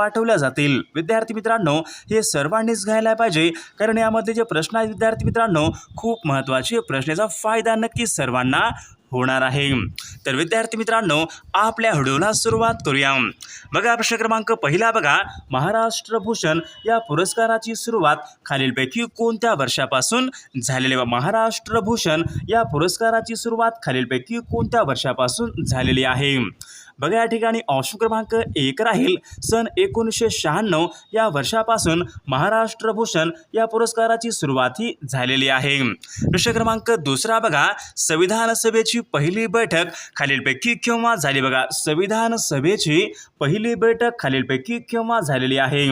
पाठवल्या जातील. विद्यार्थी मित्रांनो हे सर्वांनीच घ्यायला पाहिजे. कारण यामध्ये जे प्रश्न आहेत विद्यार्थी मित्रांनो खूप महत्त्वाचे प्रश्नाचा फायदा नक्कीच सर्वांना होणार आहे. तर विद्यार्थी मित्रांनो आपल्या व्हिडिओला सुरुवात करूया. बघा प्रश्न क्रमांक पहिला बघा. महाराष्ट्र भूषण या पुरस्काराची सुरुवात खालीलपैकी कोणत्या वर्षापासून झालेली आहे? महाराष्ट्र भूषण या पुरस्काराची सुरुवात खालीलपैकी कोणत्या वर्षापासून झालेली आहे? बघा या ठिकाणी ऑप्शन क्रमांक एक राहील. सन एकोणीसशे शहाण्णव या वर्षापासून महाराष्ट्र भूषण या पुरस्काराची सुरुवात ही झालेली आहे. प्रश्न क्रमांक दुसरा बघा. संविधान सभेची पहिली बैठक खालीलपैकी केव्हा झाली? बघा संविधान सभेची पहिली बैठक खालीलपैकी केव्हा झालेली आहे?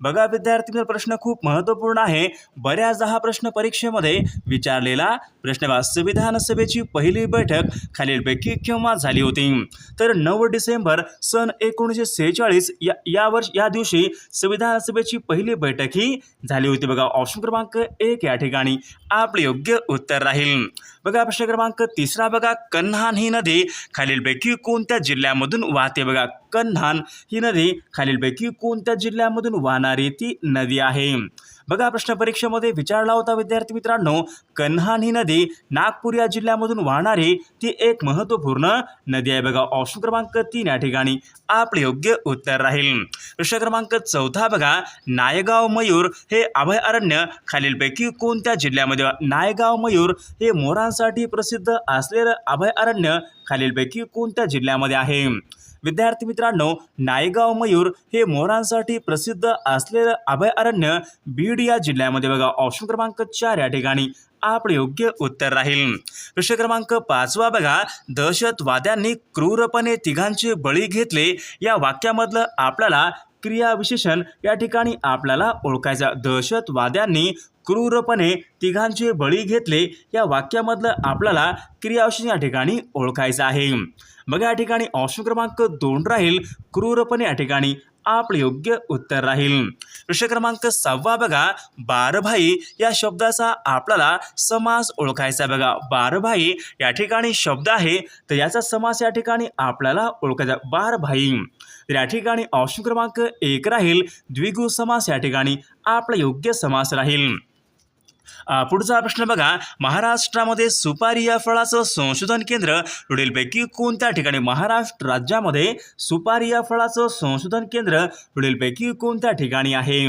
बघा विद्यार्थी मित्र, प्रश्न खूप महत्त्वपूर्ण आहे. बऱ्याचदा हा प्रश्न परीक्षेमध्ये विचारलेला प्रश्न बघा संविधान सभेची पहिली बैठक खालीलपैकी केव्हा झाली होती? तर नऊ डिसेंबर सन एकोणीसशे सेहेचाळीस या या वर्ष या दिवशी संविधान सभेची पहिली बैठक ही झाली होती. बघा ऑप्शन क्रमांक एक या ठिकाणी आपले योग्य उत्तर राहील. बघा प्रश्न क्रमांक तिसरा बघा कन्हान ही नदी खालीलपैकी कोणत्या जिल्ह्यामधून वाहते? बघा कन्हान ही नदी खालीलपैकी कोणत्या जिल्ह्यामधून वाहणारी ती नदी आहे? बघा प्रश्न परीक्षेमध्ये विचारला होता विद्यार्थी मित्रांनो कन्हान ही नदी नागपूर या जिल्ह्यामधून वाहणारी ती एक महत्त्वपूर्ण नदी आहे. बघा ऑप्शन क्रमांक तीन या ठिकाणी आपले योग्य उत्तर राहील. प्रश्न क्रमांक चौथा बघा नायगाव मयूर हे अभयारण्य खालीलपैकी कोणत्या जिल्ह्यामध्ये नायगाव मयूर हे मोरांसाठी प्रसिद्ध असलेलं अभयारण्य खालीलपैकी कोणत्या जिल्ह्यामध्ये आहे? विद्यार्थी मित्रांनो नायगाव मयूर हे मोरांसाठी प्रसिद्ध असलेलं अभयारण्य बीड या जिल्ह्यामध्ये बघा ऑप्शन क्रमांक चार या ठिकाणी आपले योग्य उत्तर राहील. प्रश्न क्रमांक पाचवा बघा दहशतवाद्यांनी क्रूरपणे तिघांचे बळी घेतले. या वाक्यामधलं आपल्याला क्रियाविशेषण या ठिकाणी आपल्याला ओळखायचं दहशतवाद्यांनी क्रूरपणे तिघांचे बळी घेतले. या वाक्यामधलं आपल्याला क्रियाविशेषण या ठिकाणी ओळखायचं आहे. बघा या ठिकाणी ऑप्शन क्रमांक दोन राहील. क्रूरपणे या ठिकाणी आपले योग्य उत्तर राहील. प्रश्न क्रमांक सहावा बघा बारभाई या शब्दाचा आपल्याला समास ओळखायचा बघा. बारभाई या ठिकाणी शब्द आहे तर याचा समास या ठिकाणी आपल्याला ओळखायचा बारभाई तर या ठिकाणी ऑप्शन क्रमांक एक राहील. द्विगु समास या ठिकाणी आपला योग्य समास राहील. पुढचा प्रश्न बघा. महाराष्ट्रामध्ये सुपारी या फळाचं संशोधन केंद्र पुढीलपैकी कोणत्या ठिकाणी? महाराष्ट्र राज्यामध्ये सुपारी या फळाचं संशोधन केंद्र पुढीलपैकी कोणत्या ठिकाणी आहे?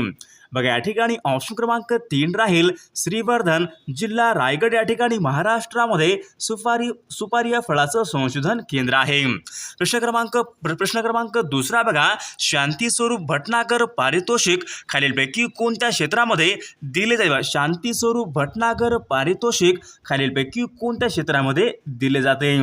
बघा या ठिकाणी ऑप्शन क्रमांक तीन राहील श्रीवर्धन. जिल्हा रायगड या ठिकाणी महाराष्ट्रामध्ये सुपारी सुपारी या फळाचं संशोधन केंद्र आहे. प्रश्न क्रमांक प्र- प्रश्न क्रमांक दुसरा बघा शांती स्वरूप भटनागर पारितोषिक. खालीलपैकी कोणत्या क्षेत्रामध्ये दिले जाईल शांती स्वरूप भटनागर पारितोषिक. खालीलपैकी कोणत्या क्षेत्रामध्ये दिले जाते?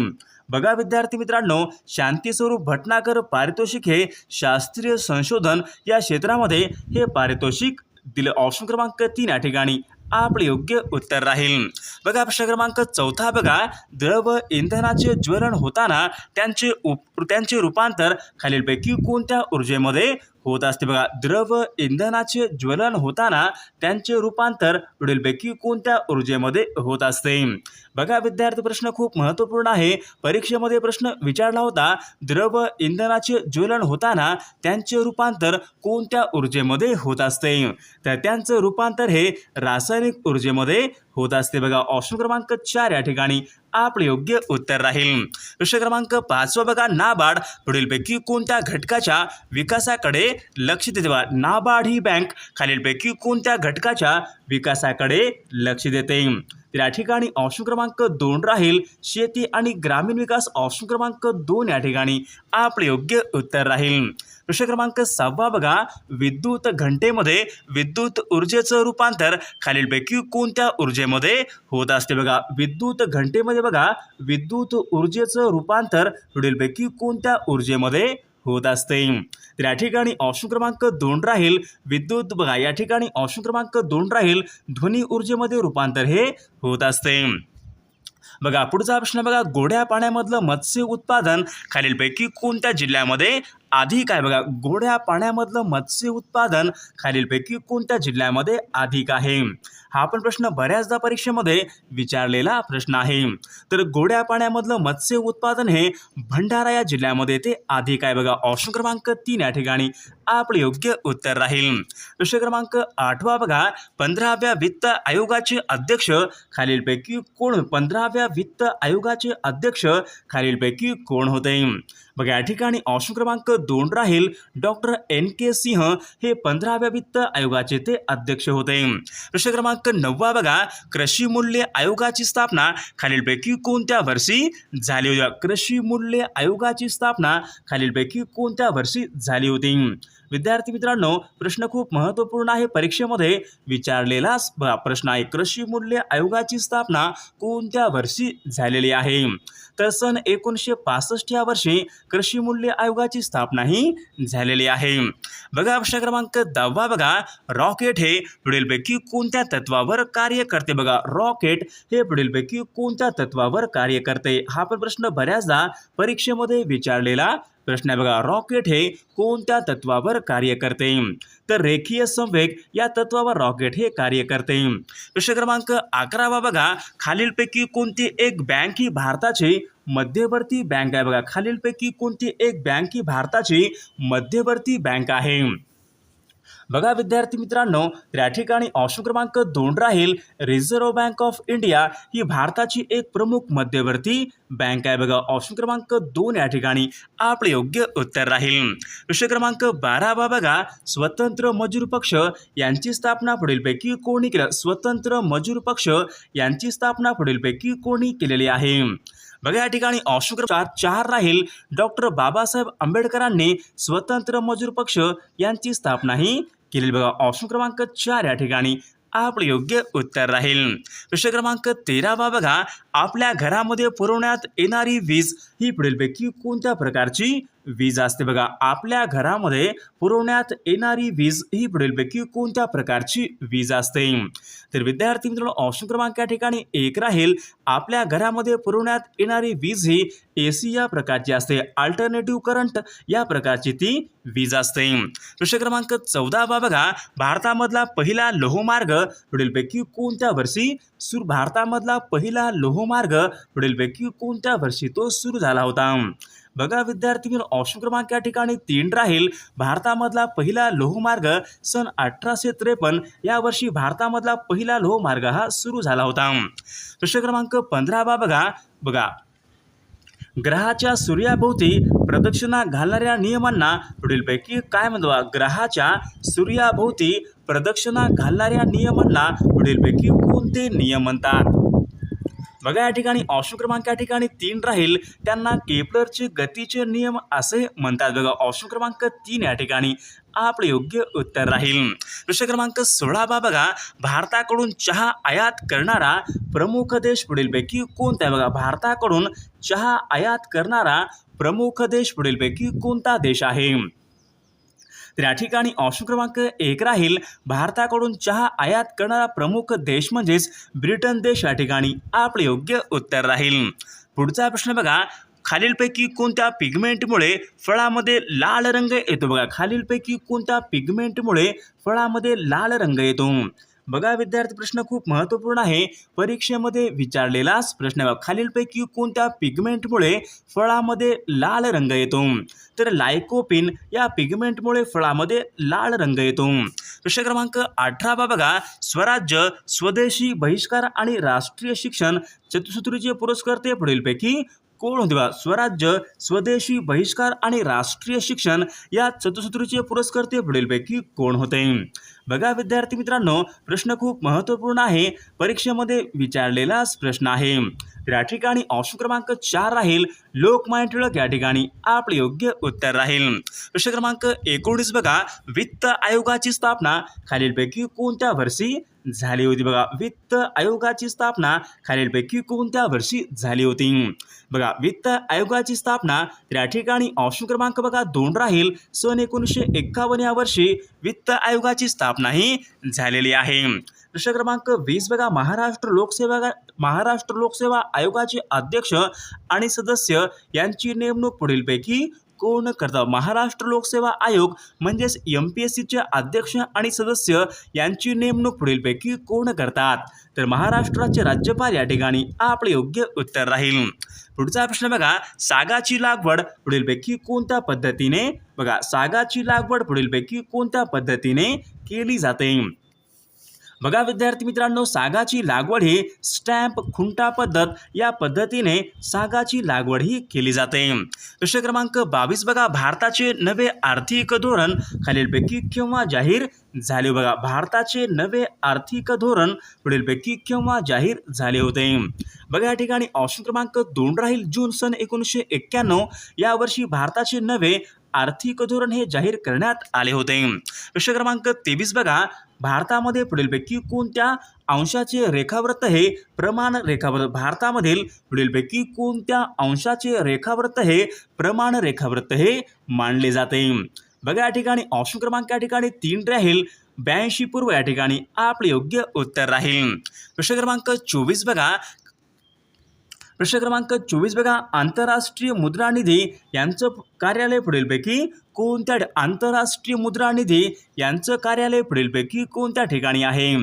बघा विद्यार्थी मित्रांनो शांतीस्वरूप भटनाकर भटनागर पारितोषिक हे शास्त्रीय संशोधन या क्षेत्रामध्ये हे पारितोषिक दिलं ऑप्शन क्रमांक तीन या ठिकाणी. आपले योग्य उत्तर राहील. बघा प्रश्न क्रमांक चौथा बघा. द्रव इंधनाचे ज्वलन होताना त्यांचे उप त्यांचे रूपांतर खालीलपैकी कोणत्या ऊर्जेमध्ये होत असते. बघा द्रव इंधनाचे ज्वलन होताना त्यांचे रूपांतर पुढीलपैकी कोणत्या ऊर्जेमध्ये होत असते? बघा विद्यार्थी प्रश्न खूप महत्त्वपूर्ण आहे. परीक्षेमध्ये प्रश्न विचारला होता द्रव इंधनाचे ज्वलन होताना त्यांचे रूपांतर कोणत्या ऊर्जेमध्ये होत असते? तर त्यांचं रूपांतर हे रासायनिक ऊर्जेमध्ये होत असते. बघा ऑप्शन क्रमांक चार या ठिकाणी. आपले योग्य उत्तर राहील. प्रश्न क्रमांक पाचवा बघा नाबार्ड पुढीलपैकी कोणत्या घटकाच्या विकासाकडे लक्ष देते? बघा नाबार्ड ही बँक खालीलपैकी कोणत्या घटकाच्या विकासाकडे लक्ष देते? या ठिकाणी ऑप्शन क्रमांक दोन राहील. शेती आणि ग्रामीण विकास ऑप्शन क्रमांक दोन या ठिकाणी आपले योग्य उत्तर राहील. प्रश्न क्रमांक सहावा बघा. विद्युत घंटेमध्ये विद्युत ऊर्जेचं रूपांतर खालीलपैकी कोणत्या ऊर्जेमध्ये होत असते बघा? विद्युत घंटेमध्ये बघा विद्युत ऊर्जेचं रूपांतर पुढीलपैकी कोणत्या ऊर्जेमध्ये होत असते? तर या ठिकाणी ऑप्शन क्रमांक दोन राहील. विद्युत बघा या ठिकाणी ऑप्शन क्रमांक दोन राहील. ध्वनी ऊर्जेमध्ये रूपांतर हे होत असते. बघा पुढचा प्रश्न बघा. गोड्या पाण्यामधलं मत्स्य उत्पादन खालीलपैकी कोणत्या जिल्ह्यामध्ये अधिक आहे बघा गोड्या पाण्यामधलं मत्स्य उत्पादन खालीलपैकी कोणत्या जिल्ह्यामध्ये अधिक आहे? हा पण प्रश्न बऱ्याचदा परीक्षेमध्ये विचारलेला प्रश्न आहे. तर गोड्या पाण्यामधलं मत्स्य उत्पादन हे भंडारा या जिल्ह्यामध्ये ते अधिक आहे बघा ऑप्शन क्रमांक तीन या ठिकाणी आपले योग्य उत्तर राहील. प्रश्न क्रमांक आठवा बघा पंधराव्या वित्त आयोगाचे अध्यक्ष खालीलपैकी कोण? पंधराव्या वित्त आयोगाचे अध्यक्ष खालीलपैकी कोण होते? बघा या ठिकाणी ऑप्शन क्रमांक दोन राहील डॉक्टर एन के सिंह हे पंधराव्या वित्त आयोगाचे ते अध्यक्ष होते. प्रश्न क्रमांक नववा बघा कृषी मूल्य आयोगाची स्थापना खालीलपैकी कोणत्या वर्षी झाली होती? कृषी मूल्य आयोगाची स्थापना खालीलपैकी कोणत्या वर्षी झाली होती? विद्यार्थी मित्रांनो प्रश्न खूप महत्त्वपूर्ण आहे. परीक्षेमध्ये विचारलेला प्रश्न आहे. कृषी मूल्य आयोगाची स्थापना कोणत्या वर्षी झालेली आहे? तर सन एकोणीसशे पासष्ट या वर्षी कृषी मूल्य आयोगाची स्थापना ही झालेली आहे. बघा प्रश्न क्रमांक दहावा बघा. रॉकेट हे पुढीलपैकी कोणत्या तत्वावर कार्य करते? बघा रॉकेट हे पुढीलपैकी कोणत्या तत्वावर कार्य करते? हा पण प्रश्न बऱ्याचदा परीक्षेमध्ये विचारलेला प्रश्न आहे बघा रॉकेट हे कोणत्या तत्वावर कार्य करते? तर रेखीय संवेग या तत्वावर रॉकेट हे कार्य करते. प्रश्न क्रमांक अकरावा बघा खालीलपैकी कोणती एक बँक ही भारताची मध्यवर्ती बँक आहे बघा. खालीलपैकी कोणती एक बँक ही भारताची मध्यवर्ती बँक आहे? बघा विद्यार्थी मित्रांनो त्या या ठिकाणी ऑप्शन क्रमांक दोन राहील रिझर्व्ह बँक ऑफ इंडिया ही भारताची एक प्रमुख मध्यवर्ती बँक आहे. बघा ऑप्शन क्रमांक दोन या ठिकाणी आपले योग्य उत्तर राहील. विषय क्रमांक बारावा बघा स्वतंत्र मजूर पक्ष यांची स्थापना पुढीलपैकी कोणी केलं? स्वतंत्र मजूर पक्ष यांची स्थापना पुढीलपैकी कोणी केलेली आहे? बघा या ठिकाणी ऑप्शन चार राहील. डॉक्टर बाबासाहेब आंबेडकरांनी स्वतंत्र मजूर पक्ष यांची स्थापनाही केलेली. बघा ऑप्शन क्रमांक चार या ठिकाणी आपलं योग्य उत्तर राहील. प्रश्न क्रमांक तेरावा बघा आपल्या घरामध्ये पुरवण्यात येणारी वीज ही पुढीलपैकी कोणत्या प्रकारची वीज असते बघा. आपल्या घरामध्ये पुरवण्यात येणारी वीज ही पुढीलपैकी कोणत्या प्रकारची वीज असते? तर विद्यार्थी मित्रांनो ऑप्शन क्रमांक या ठिकाणी एक राहील. आपल्या घरामध्ये पुरवण्यात येणारी वीज ही ए सी या प्रकारची असते. अल्टरनेटिव्ह करंट या प्रकारची ती वीज असते. प्रश्न क्रमांक चौदा बा बघा. भारतामधला पहिला लोहमार्ग पुढीलपैकी कोणत्या वर्षी सुरू भारतामधला पहिला लोहमार्ग पुढीलपैकी कोणत्या वर्षी तो सुरू झाला होता? बघा विद्यार्थी मित्र ऑप्शन क्रमांक या ठिकाणी तीन राहील. भारतामधला पहिला लोहमार्ग सन अठराशे त्रेपन्न या वर्षी भारतामधला पहिला लोहमार्ग हा सुरू झाला होता. प्रश्न क्रमांक पंधरावा बघा. बघा. ग्रहाच्या सूर्याभोवती प्रदक्षिणा घालणाऱ्या नियमांना पुढीलपैकी काय म्हणतो? ग्रहाच्या सूर्याभोवती प्रदक्षिणा घालणाऱ्या नियमांना पुढीलपैकी कोणते नियम म्हणतात? बघा या ठिकाणी ऑप्शन क्रमांक या ठिकाणी तीन राहील. त्यांना केपलरचे गतीचे नियम असे म्हणतात बघा. ऑप्शन क्रमांक तीन या ठिकाणी आपलं योग्य उत्तर राहील. प्रश्न क्रमांक सोळावा बघा. भारताकडून चहा आयात करणारा प्रमुख देश पुढीलपैकी कोणता आहे बघा? भारताकडून चहा आयात करणारा प्रमुख देश पुढीलपैकी कोणता देश आहे? तर या ठिकाणी ऑप्शन क्रमांक एक राहील. भारताकडून चहा आयात करणारा प्रमुख देश म्हणजेच ब्रिटन देश या ठिकाणी आपले योग्य उत्तर राहील. पुढचा प्रश्न बघा. खालीलपैकी कोणत्या पिगमेंटमुळे फळामध्ये लाल रंग येतो? बघा खालीलपैकी कोणत्या पिगमेंटमुळे फळामध्ये लाल रंग येतो? बघा विद्यार्थी प्रश्न खूप महत्त्वपूर्ण आहे. परीक्षेमध्ये विचारलेलाच प्रश्न आहे खालीलपैकी कोणत्या पिगमेंटमुळे फळामध्ये लाल रंग येतो? तर लायकोपिन या पिगमेंटमुळे फळामध्ये लाल रंग येतो. प्रश्न क्रमांक अठरावा बघा. स्वराज्य स्वदेशी बहिष्कार आणि राष्ट्रीय शिक्षण चतुसूत्रीचे पुरस्कर्ते पुढीलपैकी कोण होते बा स्वराज्य स्वदेशी बहिष्कार आणि राष्ट्रीय शिक्षण या चतुसूत्रीचे पुरस्कर्ते पुढीलपैकी कोण होते? बघा विद्यार्थी मित्रांनो प्रश्न खूप महत्त्वपूर्ण आहे. परीक्षेमध्ये विचारलेलाच प्रश्न आहे. तर या ठिकाणी ऑप्शन क्रमांक चार राहील. लोकमान्य टिळक या ठिकाणी आपले योग्य उत्तर राहील. प्रश्न क्रमांक एकोणीस बघा. वित्त आयोगाची स्थापना. खालीलपैकी कोणत्या वर्षी झाली होती. बघा वित्त आयोगाची स्थापना खालीलपैकी कोणत्या वर्षी झाली होती? बघा वित्त आयोगाची स्थापना त्या ठिकाणी ऑप्शन क्रमांक बघा दोन राहील. सन एकोणीसशे एक्कावन्न या वर्षी वित्त आयोगाची स्थापना ही झालेली आहे. प्रश्न क्रमांक वीस बघा महाराष्ट्र लोकसेवा महाराष्ट्र लोकसेवा आयोगाचे अध्यक्ष आणि सदस्य यांची नेमणूक पुढीलपैकी कोण करतात महाराष्ट्र लोकसेवा आयोग म्हणजेच एम पी एस सीचे अध्यक्ष आणि सदस्य यांची नेमणूक पुढीलपैकी कोण करतात? तर महाराष्ट्राचे राज्यपाल या ठिकाणी आपले योग्य उत्तर राहील. पुढचा प्रश्न बघा सागाची लागवड पुढीलपैकी कोणत्या पद्धतीने? बघा सागाची लागवड पुढीलपैकी कोणत्या पद्धतीने केली जाते? बघा विद्यार्थी मित्रांनो सागाची लागवड ही स्टॅम्प खुंटा पद्धत या पद्धतीने सागाची लागवड ही केली जाते. प्रश्न क्रमांक बावीस बघा भारताचे नवे आर्थिक धोरण खालीलपैकी केव्हा जाहीर झाले बघा. भारताचे नवे आर्थिक धोरण पुढीलपैकी केव्हा जाहीर झाले होते? बघा या ठिकाणी ऑप्शन क्रमांक दोन राहील. जून सन एकोणीसशे एक्क्याण्णव यावर्षी भारताचे नवे आर्थिक धोरण हे जाहीर करण्यात आले होते. प्रश्न क्रमांक तेवीस बघा. भारतामध्ये पुढीलपैकी कोणत्या अंशाचे रेखावृत्त हे प्रमाण रेखावृत्त? भारतामधील पुढीलपैकी कोणत्या अंशाचे रेखावृत्त हे प्रमाण रेखावृत्त हे मानले जाते? बघा या ठिकाणी ऑप्शन क्रमांक या ठिकाणी तीन राहील. ब्याऐंशी पूर्व या ठिकाणी आपले योग्य उत्तर राहील. प्रश्न क्रमांक चोवीस बघा. प्रश्न क्रमांक चोवीस बघा. आंतरराष्ट्रीय मुद्रा निधी यांचं कार्यालय पुढीलपैकी कोणत्या आंतरराष्ट्रीय मुद्रा निधी यांचं कार्यालय पुढीलपैकी कोणत्या ठिकाणी आहे?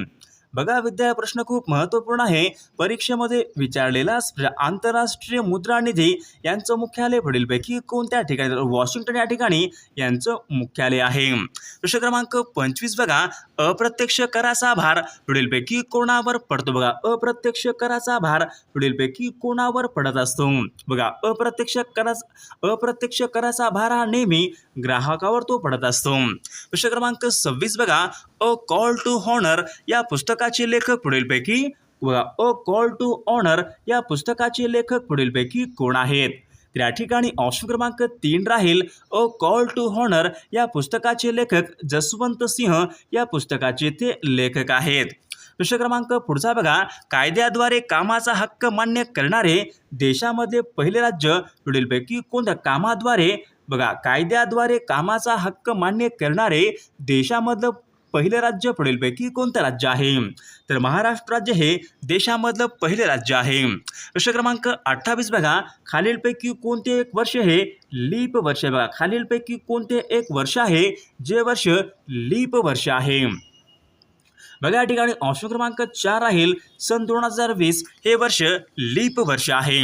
बघा विद्या प्रश्न खूप महत्त्वपूर्ण आहे. परीक्षेमध्ये विचारलेला म्हणजे आंतरराष्ट्रीय मुद्रा निधी यांचं मुख्यालय पुढीलपैकी कोणत्या ठिकाणी? वॉशिंग्टन या ठिकाणी यांचं मुख्यालय आहे. प्रश्न क्रमांक पंचवीस बघा. अप्रत्यक्ष कराचा भार पुढीलपैकी कोणावर पडतो? बघा अप्रत्यक्ष कराचा भार पुढीलपैकी कोणावर पडत असतो? बघा अप्रत्यक्ष करा अप्रत्यक्ष कराचा भार हा नेहमी ग्राहकावर तो पडत असतो. प्रश्न क्रमांक सव्वीस बघा. अ कॉल टू हॉनर या पुस्तकाचे लेखक पुढीलपैकी बघा. अ कॉल टू ऑनर या पुस्तकाचे लेखक पुढीलपैकी कोण आहेत? तर या ठिकाणी ऑप्शन क्रमांक तीन राहील. अ कॉल टू हॉनर या पुस्तकाचे लेखक जसवंत सिंह या पुस्तकाचे ते लेखक आहेत. प्रश्न क्रमांक पुढचा बघा. कायद्याद्वारे कामाचा हक्क मान्य करणारे देशामध्ये पहिले राज्य पुढीलपैकी कोणत्या कामाद्वारे बघा कायद्याद्वारे कामाचा हक्क मान्य करणारे देशामधलं पहिलं राज्य पुढीलपैकी कोणतं राज्य आहे? तर महाराष्ट्र राज्य हे देशामधलं पहिले राज्य आहे. प्रश्न क्रमांक अठ्ठावीस बघा खालीलपैकी कोणते एक वर्ष हे लीप वर्ष बघा खालीलपैकी कोणते एक वर्ष आहे जे वर्ष लीप वर्ष आहे? बघा या ठिकाणी ऑप्शन क्रमांक चार राहील. सन दोन हजार वीस हे वर्ष लीप वर्ष आहे.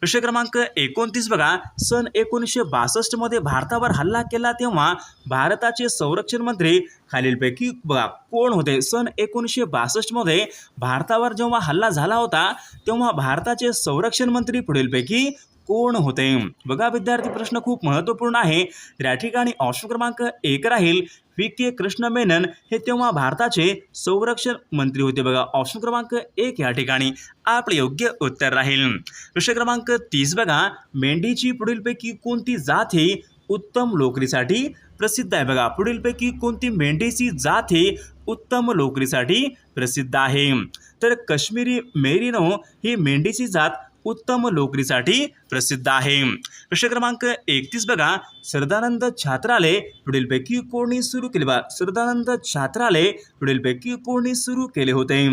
प्रश्न क्रमांक एकोणतीस बघा. सन एकोणीसशे बासष्टमध्ये भारतावर हल्ला केला तेव्हा भारताचे संरक्षण मंत्री खालीलपैकी बघा कोण होते? सन एकोणीसशे बासष्टमध्ये भारतावर जेव्हा हल्ला झाला होता तेव्हा भारताचे संरक्षण मंत्री पुढीलपैकी कोण होते. बघा विद्यार्थी प्रश्न खूप महत्त्वपूर्ण आहे. तर या ठिकाणी ऑप्शन क्रमांक एक राहील. व्ही के कृष्ण मेनन हे तेव्हा भारताचे संरक्षण मंत्री होते बघा. ऑप्शन क्रमांक एक या ठिकाणी. आपले योग्य उत्तर राहील. प्रश्न क्रमांक तीस बघा. मेंढीची पुढीलपैकी कोणती जात ही उत्तम लोकरीसाठी प्रसिद्ध आहे? बघा पुढीलपैकी कोणती मेंढीची जात ही उत्तम लोकरीसाठी प्रसिद्ध आहे? तर काश्मीरी मेरिनो ही मेंढीची जात उत्तम लोकरीसाठी प्रसिद्ध आहे. प्रश्न क्रमांक एकतीस बघा. सरदानंद छात्रालय पुढीलपैकी कोणी सुरू केले बा? सरदानंद छात्रालय पुढीलपैकी कोणी सुरू केले होते?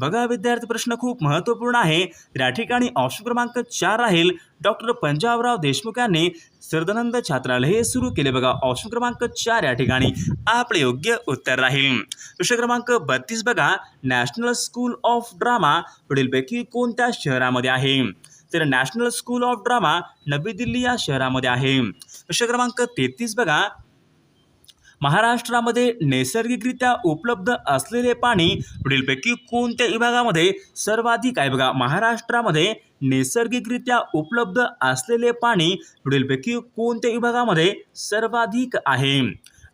बघा विद्यार्थी प्रश्न खूप महत्त्वपूर्ण आहे. या ठिकाणी ऑप्शन क्रमांक चार राहील. डॉक्टर पंजाबराव देशमुख यांनी सरदानंद छात्रालय हे सुरू केले. बघा ऑप्शन क्रमांक चार या ठिकाणी आपले योग्य उत्तर राहील. प्रश्न क्रमांक बत्तीस बघा. नॅशनल स्कूल ऑफ ड्रामा पुढीलपैकी कोणत्या शहरामध्ये आहे? तर नॅशनल स्कूल ऑफ ड्रामा नवी दिल्ली या शहरामध्ये आहे. प्रश्न क्रमांक तेहतीस बघा. महाराष्ट्रामध्ये नैसर्गिकरित्या उपलब्ध असलेले पाणी पुढीलपैकी कोणत्या विभागामध्ये? सर्वाधिक आहे बघा महाराष्ट्रामध्ये नैसर्गिकरित्या उपलब्ध असलेले पाणी पुढीलपैकी कोणत्या विभागामध्ये सर्वाधिक आहे?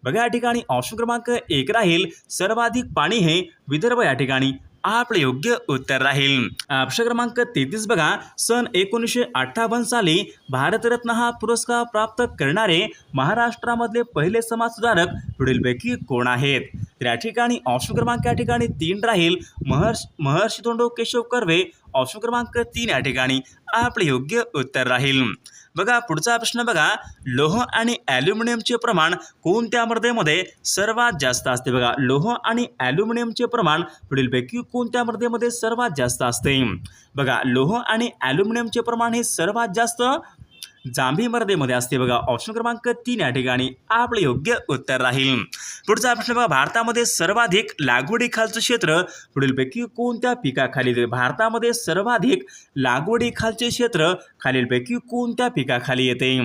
बघा या ठिकाणी ऑप्शन क्रमांक एक राहील. सर्वाधिक पाणी हे विदर्भ या ठिकाणी आपले योग्य उत्तर राहील. ऑप्शन क्रमांक तेहतीस बघा. सन एकोणीसशे अठ्ठावन्न साली भारतरत्न हा पुरस्कार प्राप्त करणारे महाराष्ट्रामधले पहिले समाजसुधारक पुढीलपैकी कोण आहेत? तर या ठिकाणी ऑप्शन क्रमांक या ठिकाणी तीन राहील. महर्ष महर्षी तोंडो केशव कर्वे ऑप्शन क्रमांक तीन या ठिकाणी आपले योग्य उत्तर राहील. बघा पुढचा प्रश्न बघा. लोह आणि ॲल्युमिनियमचे प्रमाण कोणत्या मर्देमध्ये सर्वात जास्त असते? बघा लोह आणि ॲल्युमिनियमचे प्रमाण पुढीलपैकी कोणत्या मर्देमध्ये सर्वात जास्त असते? बघा लोह आणि ॲल्युमिनियमचे प्रमाण हे सर्वात जास्त जांभी मर्देमध्ये असते बघा. ऑप्शन क्रमांक तीन या ठिकाणी आपले योग्य उत्तर राहील. पुढचा प्रश्न बघा भारतामध्ये सर्वाधिक लागवडीखालचं क्षेत्र पुढीलपैकी कोणत्या पिकाखाली येते? भारतामध्ये सर्वाधिक लागवडीखालचे क्षेत्र खालीलपैकी कोणत्या पिकाखाली येते?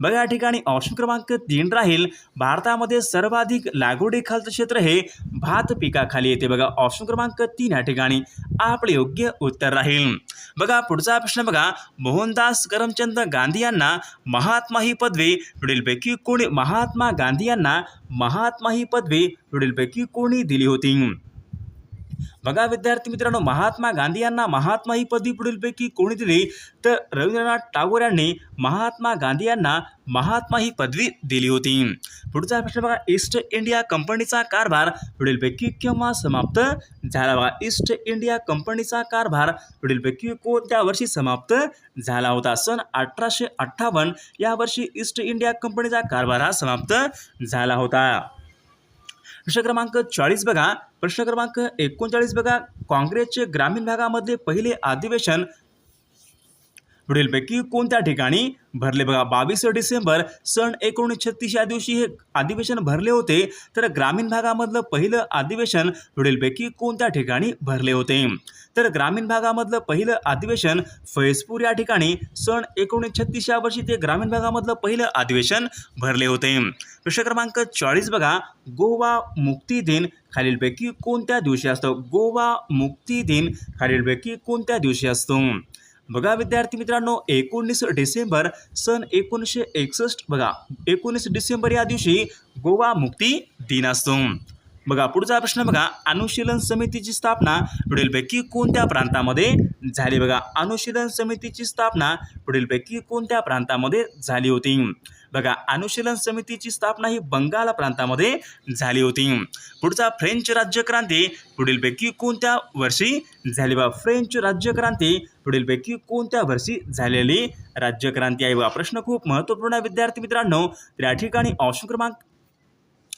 बघा या ठिकाणी ऑप्शन क्रमांक तीन राहील. भारतामध्ये सर्वाधिक लागवडीखालचं क्षेत्र हे भात पिकाखाली येते. बघा ऑप्शन क्रमांक तीन या ठिकाणी आपले योग्य उत्तर राहील. बघा पुढचा प्रश्न बघा. मोहनदास करमचंद गांधी यांना महात्मा ही पदवी पुढीलपैकी कोणी महात्मा गांधी यांना महात्मा ही पदवी पुढीलपैकी कोणी दिली होती? बघा विद्यार्थी मित्रांनो महात्मा गांधी यांना महात्मा ही पदवी पुढीलपैकी कोणी दिली? तर रवींद्रनाथ टागोर यांनी महात्मा गांधी यांना महात्मा ही पदवी दिली होती. पुढचा प्रश्न बघा ईस्ट इंडिया कंपनीचा कारभार पुढीलपैकी केव्हा समाप्त झाला? बघा ईस्ट इंडिया कंपनीचा कारभार पुढीलपैकी कोणत्या वर्षी समाप्त झाला होता? सन अठराशे अठ्ठावन्न या वर्षी ईस्ट इंडिया कंपनीचा कारभार हा समाप्त झाला होता. प्रश्न क्रमांक चाळीस बघा. प्रश्न क्रमांक एकोणचाळीस बघा. काँग्रेसचे ग्रामीण भागामध्ये पहिले अधिवेशन पुढीलपैकी कोणत्या ठिकाणी? भरले बघा बावीस डिसेंबर सन एकोणीसशे छत्तीस या दिवशी हे अधिवेशन भरले होते. तर ग्रामीण भागामधलं पहिलं अधिवेशन पुढीलपैकी कोणत्या ठिकाणी भरले होते? तर ग्रामीण भागामधलं पहिलं अधिवेशन फैजपूर या ठिकाणी सन एकोणीसशे छत्तीस या वर्षी ते ग्रामीण भागामधलं पहिलं अधिवेशन भरले होते. प्रश्न क्रमांक चाळीस बघा गोवा मुक्ती दिन खालीलपैकी कोणत्या दिवशी असतो? गोवा मुक्ती दिन खालीलपैकी कोणत्या दिवशी असतो? बघा विद्यार्थी मित्रांनो एकोणीस डिसेंबर सन एकोणीसशे एकसष्ट बघा एकोणीस डिसेंबर या दिवशी गोवा मुक्ती दिन असतो. बघा पुढचा प्रश्न बघा. अनुशीलन समितीची स्थापना पुढीलपैकी कोणत्या प्रांतामध्ये झाली? बघा अनुशीलन समितीची स्थापना पुढीलपैकी कोणत्या प्रांतामध्ये झाली होती? बघा अनुशीलन समितीची स्थापना ही बंगाल प्रांतामध्ये झाली होती. पुढचा फ्रेंच राज्यक्रांती पुढीलपैकी कोणत्या वर्षी झाली? बा फ्रेंच राज्यक्रांती पुढीलपैकी कोणत्या वर्षी झालेली राज्यक्रांती आहे? बघा प्रश्न खूप महत्त्वपूर्ण आहे. विद्यार्थी मित्रांनो तर या ठिकाणी ऑप्शन क्रमांक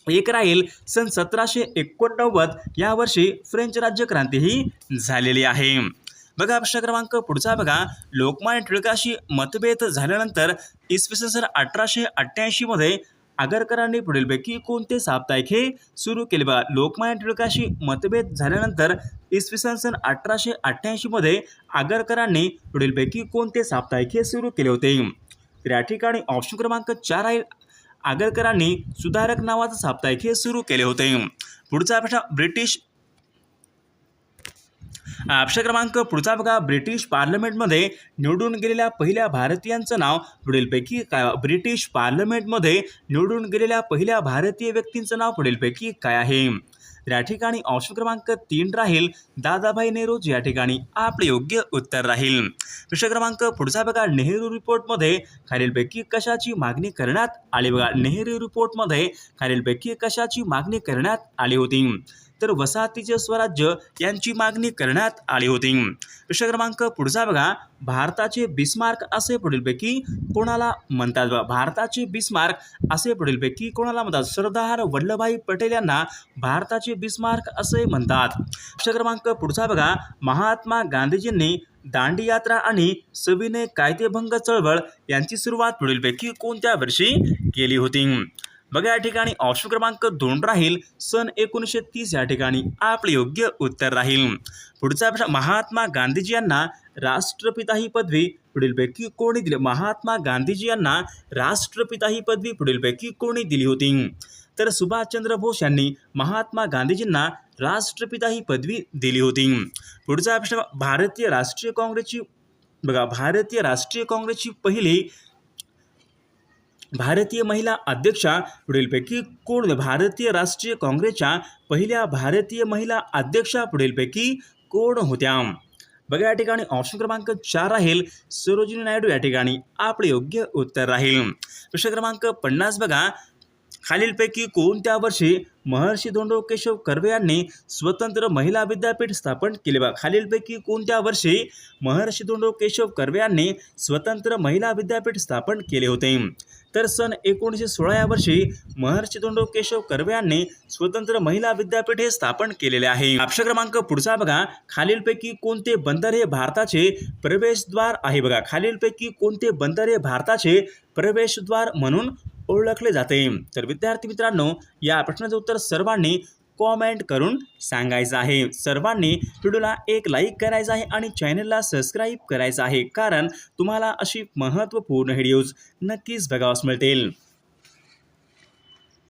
एक राहील सन सतराशे एकोणनव्वद. या वर्षी फ्रेंच राज्यक्रांती ही झालेली आहे. बघा प्रश्न क्रमांक पुढचा बघा. लोकमान्य टिळकाशी मतभेद झाल्यानंतर इसवी सन सन अठराशे अठ्ठ्याऐंशीमध्ये आगरकरांनी पुढीलपैकी कोणते साप्ताहिक हे सुरू केले? बघा लोकमान्य टिळकाशी मतभेद झाल्यानंतर इसवी सन सन अठराशे अठ्ठ्याऐंशीमध्ये आगरकरांनी पुढीलपैकी कोणते साप्ताहिक हे सुरू केले होते? तर या ठिकाणी ऑप्शन क्रमांक चार आहे. आगरकरांनी सुधारक नावाचं साप्ताहिक हे सुरू केले होते. पुढचा प्रश्न ब्रिटिश अक्षर क्रमांक पुढचा बघा ब्रिटिश पार्लमेंटमध्ये निवडून गेलेल्या पहिल्या भारतीयांचं नाव पुढीलपैकी काय? ब्रिटिश पार्लमेंटमध्ये निवडून गेलेल्या पहिल्या भारतीय व्यक्तींचं नाव पुढीलपैकी काय आहे? तर या ठिकाणी ऑप्शन क्रमांक तीन राहील दादाभाई नेहरूज या ठिकाणी आपले योग्य उत्तर राहील. प्रश्न क्रमांक पुढचा बघा नेहरू रिपोर्टमध्ये खालीलपैकी कशाची मागणी करण्यात आली? बघा नेहरू रिपोर्टमध्ये खालीलपैकी कशाची मागणी करण्यात आली होती? तर वसाहतीचे स्वराज्य यांची मागणी करण्यात आली होती. प्रश्न क्रमांक पुढचा बघा. भारताचे बिस्मार्क असे पुढीलपैकी कोणाला म्हणतात भारताचे बिस्मार्क असे पुढीलपैकी कोणाला म्हणतात? सरदार वल्लभभाई पटेल यांना भारताचे बिस्मार्क असे म्हणतात. प्रश्न क्रमांक पुढचा बघा. महात्मा गांधीजींनी दांडी यात्रा आणि सविनय कायदेभंग चळवळ यांची सुरुवात पुढीलपैकी कोणत्या वर्षी केली होती? बघा या ठिकाणी ऑप्शन क्रमांक दोन राहील. सन एकोणीसशे तीस या ठिकाणी आपले योग्य उत्तर राहील. पुढचा प्रश्न महात्मा गांधीजी यांना राष्ट्रपिता ही पदवी पुढीलपैकी कोणी दिली? महात्मा गांधीजी यांना राष्ट्रपिता ही पदवी पुढीलपैकी कोणी दिली होती? तर सुभाषचंद्र बोस यांनी महात्मा गांधीजींना राष्ट्रपिता ही पदवी दिली होती. पुढचा प्रश्न भारतीय राष्ट्रीय काँग्रेसची बघा भारतीय राष्ट्रीय काँग्रेसची पहिली भारतीय महिला अध्यक्षा पुढीलपैकी कोण? भारतीय राष्ट्रीय काँग्रेसच्या पहिल्या भारतीय महिला अध्यक्षा पुढीलपैकी कोण होत्या? बघा या ठिकाणी ऑप्शन क्रमांक चार राहील. सरोजिनी नायडू या ठिकाणी आपले योग्य उत्तर राहील. प्रश्न क्रमांक पन्नास बघा. खालीलपैकी कोणत्या वर्षी महर्षी धोंडो केशव कर्वे यांनी स्वतंत्र महिला विद्यापीठ स्थापन केले बघा. खालीलपैकी कोणत्या वर्षी महर्षी धोंडो केशव कर्वे यांनी स्वतंत्र महिला विद्यापीठ स्थापन केले होते? तर सन एकोणीसशे सोळा या वर्षी महर्षी धोंडो केशव कर्वे यांनी स्वतंत्र महिला विद्यापीठ हे स्थापन केलेले आहे. अक्षर क्रमांक पुढचा बघा. खालीलपैकी कोणते बंदर हे भारताचे प्रवेशद्वार आहे बघा. खालीलपैकी कोणते बंदर हे भारताचे प्रवेशद्वार म्हणून ओळखले जाते. तर विद्यार्थी मित्रांनो या प्रश्नाचं उत्तर सर्वांनी कॉमेंट करून सांगायचं आहे. सर्वांनी व्हिडिओला एक लाईक करायचा आहे आणि चॅनलला सबस्क्राईब करायचं आहे. कारण तुम्हाला अशी महत्त्वपूर्ण व्हिडिओज नक्कीच बघावस मिळतील.